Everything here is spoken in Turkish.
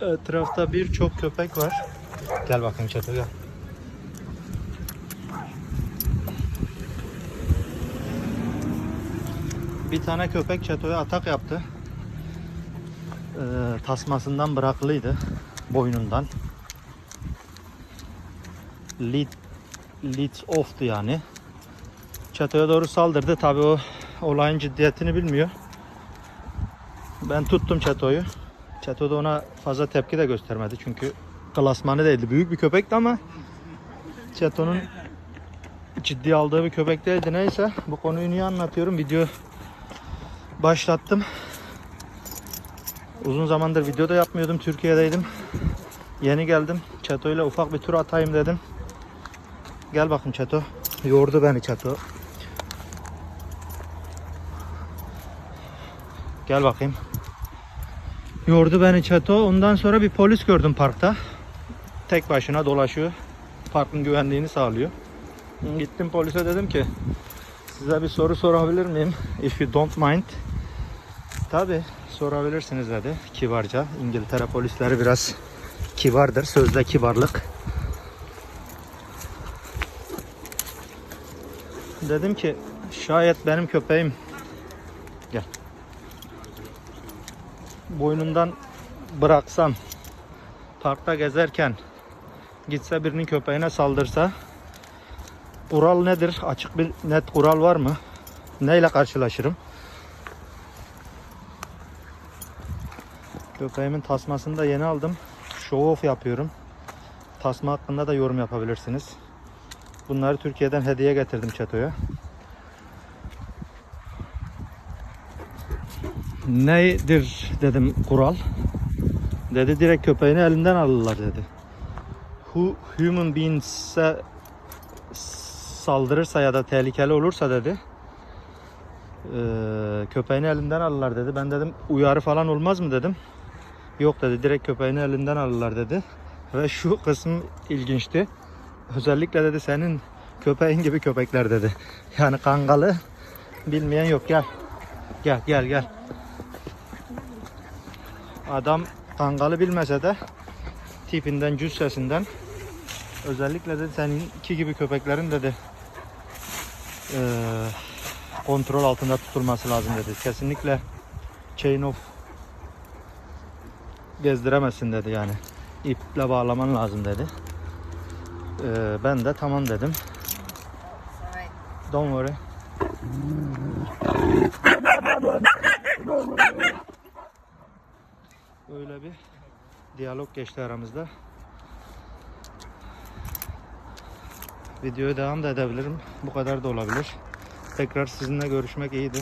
Etrafta birçok köpek var. Gel bakayım çatı gel. Bir tane köpek çatoya atak yaptı. Ee, tasmasından bıraklıydı. Boynundan. Lead, leads off'tu yani. Çatoya doğru saldırdı. Tabi o olayın ciddiyetini bilmiyor. Ben tuttum çatoyu. Çato da ona fazla tepki de göstermedi. Çünkü klasmanı değildi. Büyük bir köpekti ama Çato'nun ciddi aldığı bir köpek değildi. Neyse bu konuyu niye anlatıyorum? Video başlattım. Uzun zamandır video da yapmıyordum. Türkiye'deydim. Yeni geldim. Çato ile ufak bir tur atayım dedim. Gel bakın Çato. Yordu beni Çato. Gel bakayım. Yordu beni Çato. Ondan sonra bir polis gördüm parkta. Tek başına dolaşıyor. Parkın güvenliğini sağlıyor. Gittim polise dedim ki size bir soru sorabilir miyim? If you don't mind. Tabi sorabilirsiniz dedi kibarca. İngiltere polisleri biraz kibardır. Sözde kibarlık. Dedim ki şayet benim köpeğim gel boynundan bıraksam parkta gezerken gitse birinin köpeğine saldırsa kural nedir? Açık bir net kural var mı? Neyle karşılaşırım? Köpeğimin tasmasını da yeni aldım. Show off yapıyorum. Tasma hakkında da yorum yapabilirsiniz. Bunları Türkiye'den hediye getirdim çatoya. Nedir dedim kural. Dedi direkt köpeğini elinden alırlar dedi. Who human being'se saldırırsa ya da tehlikeli olursa dedi. eee, köpeğini elinden alırlar dedi. Ben dedim uyarı falan olmaz mı dedim. Yok dedi direkt köpeğini elinden alırlar dedi. Ve şu kısım ilginçti. Özellikle dedi senin köpeğin gibi köpekler dedi. Yani kangalı bilmeyen yok gel. Gel gel gel. Adam kangalı bilmese de tipinden cüssesinden özellikle de seninki gibi köpeklerin dedi eee, kontrol altında tutulması lazım dedi. Kesinlikle chain of gezdiremezsin dedi yani. İple bağlaman lazım dedi. Eee, ben de tamam dedim. Don't worry. Öyle bir diyalog geçti aramızda. Videoya devam da edebilirim. Bu kadar da olabilir. Tekrar sizinle görüşmek iyiydi.